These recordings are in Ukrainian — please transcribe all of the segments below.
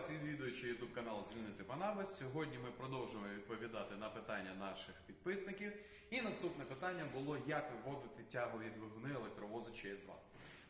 вас відвідуючи YouTube канал Звільнити Панаби. Сьогодні ми продовжуємо відповідати на питання наших підписників. І наступне питання було, як виводити тягові двигуни електровозу ЧС2.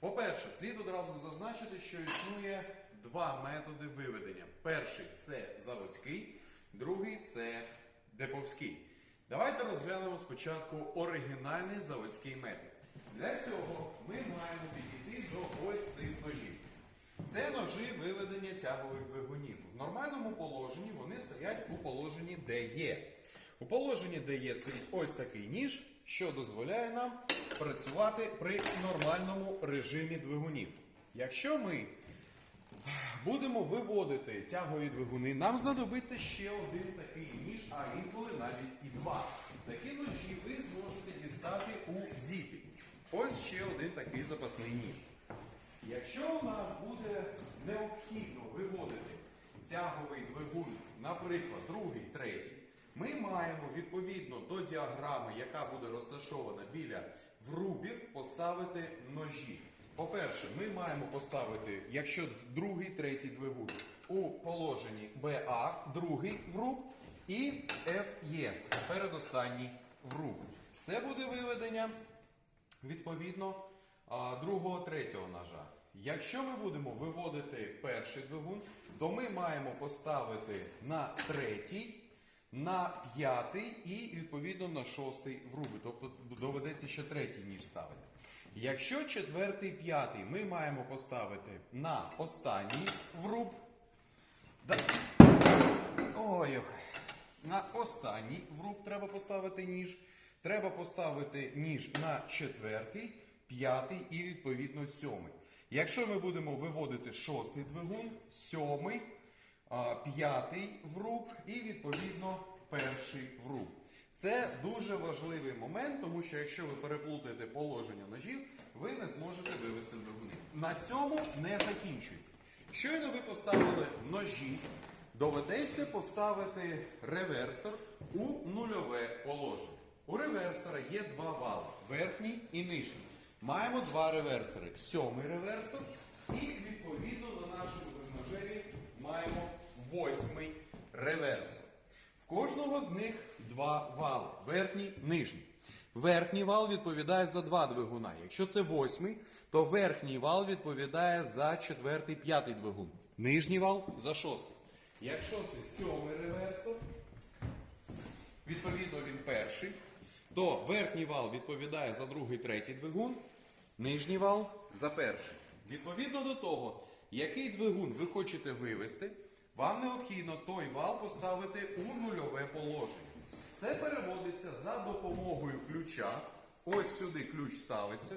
По-перше, слід одразу зазначити, що існує два методи виведення. Перший це заводський, другий це деповський. Давайте розглянемо спочатку оригінальний заводський метод. Для цього ми маємо підійти до ось цих ножів. Це ножі виведення тягових двигунів. В нормальному положенні вони стоять у положенні ДЕ. У положенні ДЕ стоїть ось такий ніж, що дозволяє нам працювати при нормальному режимі двигунів. Якщо ми будемо виводити тягові двигуни, нам знадобиться ще один такий ніж, а інколи навіть і два. Такі ножі ви зможете дістати у зіпі. Ось ще один такий запасний ніж. Якщо у нас буде необхідно виводити тяговий двигун, наприклад, другий, третій, ми маємо відповідно до діаграми, яка буде розташована біля врубів, поставити ножі. По-перше, ми маємо поставити, якщо другий, третій двигун у положенні БА, другий вруб і ФЕ, передостанній вруб. Це буде виведення відповідно другого, третього ножа. Якщо ми будемо виводити перший двигун, то ми маємо поставити на третій, на п'ятий і відповідно на шостий вруби. Тобто доведеться ще третій ніж ставити. Якщо четвертий, п'ятий ми маємо поставити на останній вруб. Ой, ох. На останній вруб треба поставити ніж. Треба поставити ніж на четвертий, п'ятий і відповідно сьомий. Якщо ми будемо виводити шостий двигун, сьомий, п'ятий вруб і відповідно перший вруб. Це дуже важливий момент, тому що якщо ви переплутаєте положення ножів, ви не зможете вивести двигуни. На цьому не закінчується. Щойно ви поставили ножі, доведеться поставити реверсор у нульове положення. У реверсора є два вали верхній і нижній. Маємо два реверсори. Сьомий реверсор і відповідно на нашому тренажері маємо восьмий реверсор. В кожного з них два вали верхній, нижній. Верхній вал відповідає за два двигуна. Якщо це восьмий, то верхній вал відповідає за четвертий, п'ятий двигун. Нижній вал за шостий. Якщо це сьомий реверсор, відповідно він перший, то верхній вал відповідає за другий, третій двигун, нижній вал за перший. Відповідно до того, який двигун ви хочете вивести, вам необхідно той вал поставити у нульове положення. Це переводиться за допомогою ключа. Ось сюди ключ ставиться.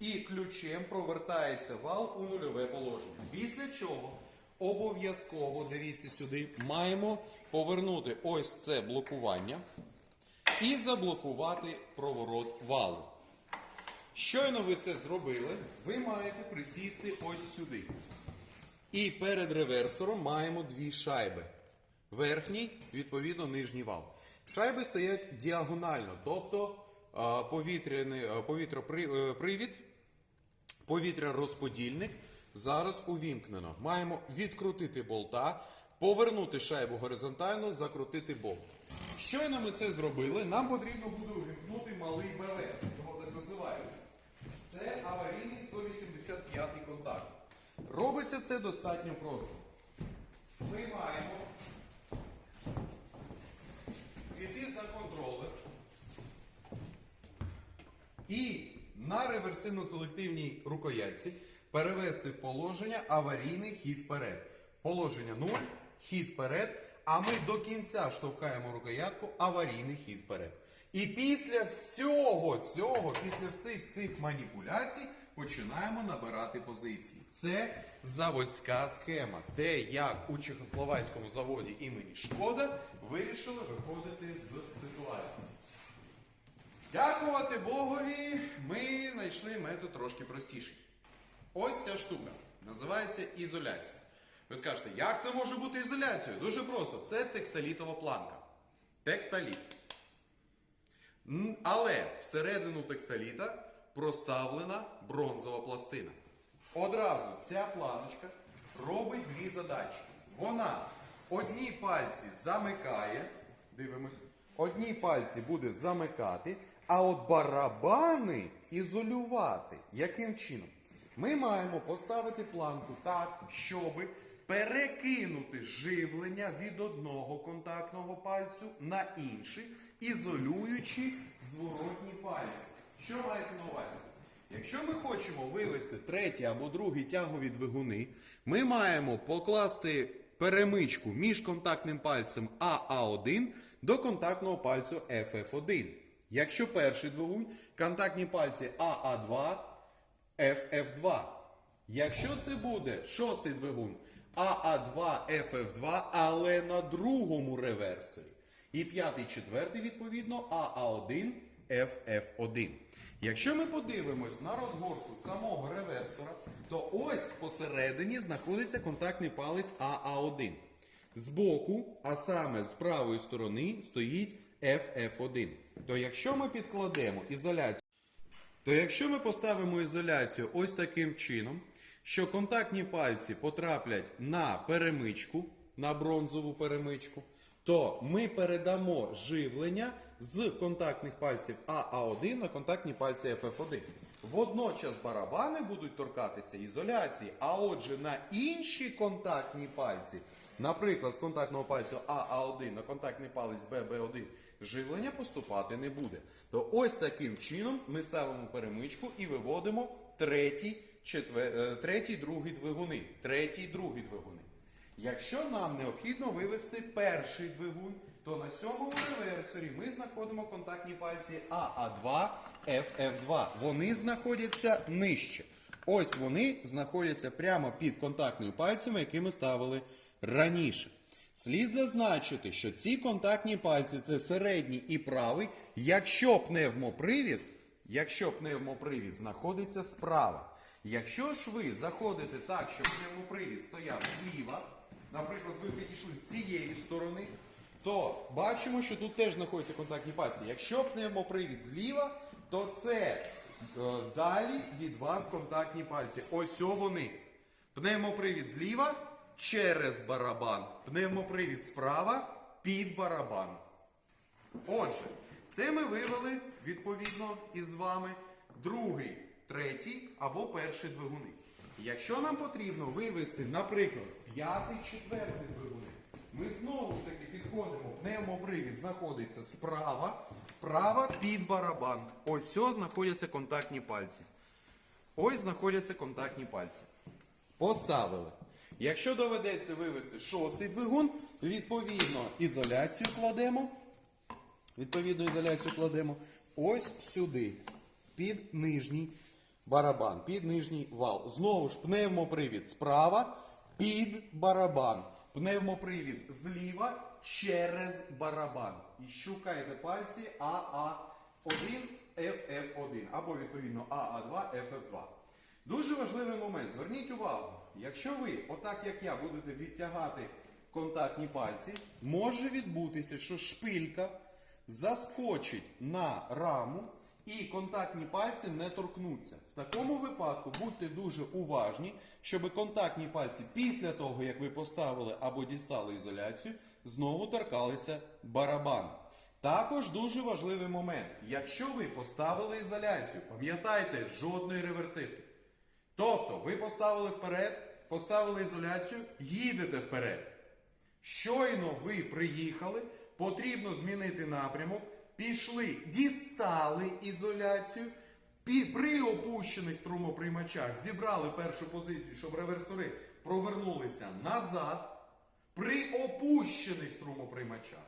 І ключем провертається вал у нульове положення. Після чого обов'язково, дивіться сюди, маємо повернути ось це блокування і заблокувати проворот валу. Щойно ви це зробили, ви маєте присісти ось сюди. І перед реверсором маємо дві шайби. Верхній, відповідно, нижній вал. Шайби стоять діагонально, тобто повітряний е, повітря-розподільник зараз увімкнено. Маємо відкрутити болта, повернути шайбу горизонтально, закрутити болт. Щойно ми це зробили, нам потрібно буде увімкнути малий називають. Це аварійний 185 контакт. Робиться це достатньо просто. Ми маємо піти за контролер і на реверсивно-селективній рукоятці перевести в положення аварійний хід вперед. Положення 0, хід вперед, а ми до кінця штовхаємо рукоятку аварійний хід вперед. І після всього цього, після всіх цих маніпуляцій, починаємо набирати позиції. Це заводська схема, те, як у чехословацькому заводі імені Шкода вирішили виходити з ситуації. Дякувати Богові, ми знайшли метод трошки простіший. Ось ця штука називається ізоляція. Ви скажете, як це може бути ізоляцією? Дуже просто, це текстолітова планка. Текстоліт. Але всередину текстоліта проставлена бронзова пластина. Одразу ця планочка робить дві задачі. Вона одні пальці замикає, дивимось, одні пальці буде замикати, а от барабани ізолювати. Яким чином? Ми маємо поставити планку так, щоб перекинути живлення від одного контактного пальцю на інший, ізолюючи зворотні пальці. Що мається на увазі? Якщо ми хочемо вивести третій або другий тягові двигуни, ми маємо покласти перемичку між контактним пальцем АА1 до контактного пальцю FF1. Якщо перший двигун, контактні пальці АА2, FF2. Якщо це буде шостий двигун АА2, FF2, але на другому реверсорі. І п'ятий, четвертий, відповідно, АА1, FF1. Якщо ми подивимось на розгорку самого реверсора, то ось посередині знаходиться контактний палець АА1. Збоку, а саме з правої сторони, стоїть FF1. То якщо ми підкладемо ізоляцію, то якщо ми поставимо ізоляцію ось таким чином, що контактні пальці потраплять на перемичку, на бронзову перемичку, то ми передамо живлення з контактних пальців АА1 на контактні пальці FF1. Водночас барабани будуть торкатися ізоляції, а отже на інші контактні пальці, наприклад, з контактного пальцю АА1 на контактний палець ББ1, живлення поступати не буде. То ось таким чином ми ставимо перемичку і виводимо третій, четвер... е, третій другий двигуни. Третій другий двигуни. Якщо нам необхідно вивести перший двигун, то на сьомому реверсорі ми знаходимо контактні пальці АА2, FF2. Вони знаходяться нижче. Ось вони знаходяться прямо під контактними пальцями, які ми ставили раніше. Слід зазначити, що ці контактні пальці це середній і правий, якщо пневмопривід, якщо пневмопривід знаходиться справа. Якщо ж ви заходите так, щоб пневмопривід стояв зліва, наприклад, ви підійшли з цієї сторони, то бачимо, що тут теж знаходяться контактні пальці. Якщо пневмопривід зліва, то це е, далі від вас контактні пальці. Ось вони. Пневмопривід зліва через барабан. Пневмопривід справа під барабан. Отже, це ми вивели відповідно із вами другий, третій або перший двигуни. Якщо нам потрібно вивести, наприклад, п'ятий, четвертий двигуни, ми знову ж таки підходимо. Пневмопривід знаходиться справа, права під барабан. Ось о знаходяться контактні пальці. Ось знаходяться контактні пальці. Поставили. Якщо доведеться вивести шостий двигун, відповідно ізоляцію кладемо. Відповідну ізоляцію кладемо ось сюди, під нижній барабан, під нижній вал. Знову ж пневмопривід справа під барабан. Пневмопривід зліва через барабан. І шукайте пальці АА1, FF1 або відповідно АА2, FF2. Дуже важливий момент. Зверніть увагу, якщо ви, отак як я, будете відтягати контактні пальці, може відбутися, що шпилька заскочить на раму і контактні пальці не торкнуться. В такому випадку будьте дуже уважні, щоб контактні пальці після того, як ви поставили або дістали ізоляцію, знову торкалися барабану. Також дуже важливий момент. Якщо ви поставили ізоляцію, пам'ятайте, жодної реверсивки. Тобто, ви поставили вперед, поставили ізоляцію, їдете вперед. Щойно ви приїхали, потрібно змінити напрямок, пішли, дістали ізоляцію, при опущених струмоприймачах зібрали першу позицію, щоб реверсори провернулися назад, при опущених струмоприймачах.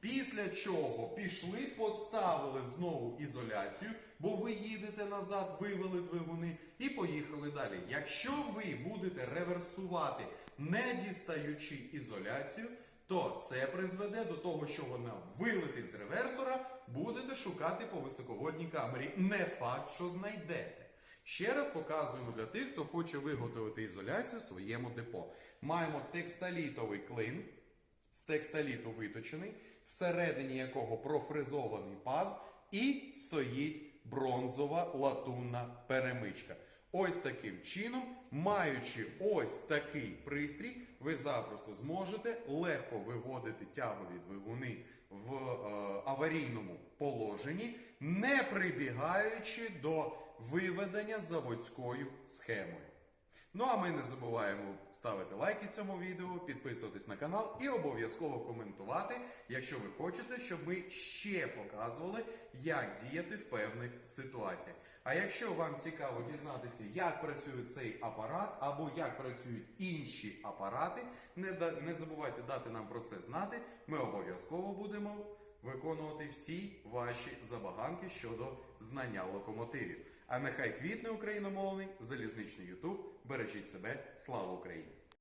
Після чого пішли, поставили знову ізоляцію, бо ви їдете назад, вивели двигуни і поїхали далі. Якщо ви будете реверсувати, не дістаючи ізоляцію, то це призведе до того, що вона вилетить з реверсора, будете шукати по високовольтній камері. Не факт, що знайдете. Ще раз показуємо для тих, хто хоче виготовити ізоляцію своєму депо. Маємо текстолітовий клин з текстоліту виточений, всередині якого профрезований паз, і стоїть бронзова латунна перемичка. Ось таким чином, маючи ось такий пристрій, ви запросто зможете легко виводити тягові двигуни в е, аварійному положенні, не прибігаючи до виведення заводською схемою. Ну а ми не забуваємо ставити лайки цьому відео, підписуватись на канал і обов'язково коментувати, якщо ви хочете, щоб ми ще показували, як діяти в певних ситуаціях. А якщо вам цікаво дізнатися, як працює цей апарат або як працюють інші апарати, не, забувайте дати нам про це знати. Ми обов'язково будемо виконувати всі ваші забаганки щодо знання локомотивів. А нехай квітне україномовний залізничний Ютуб. Бережіть себе, слава Україні!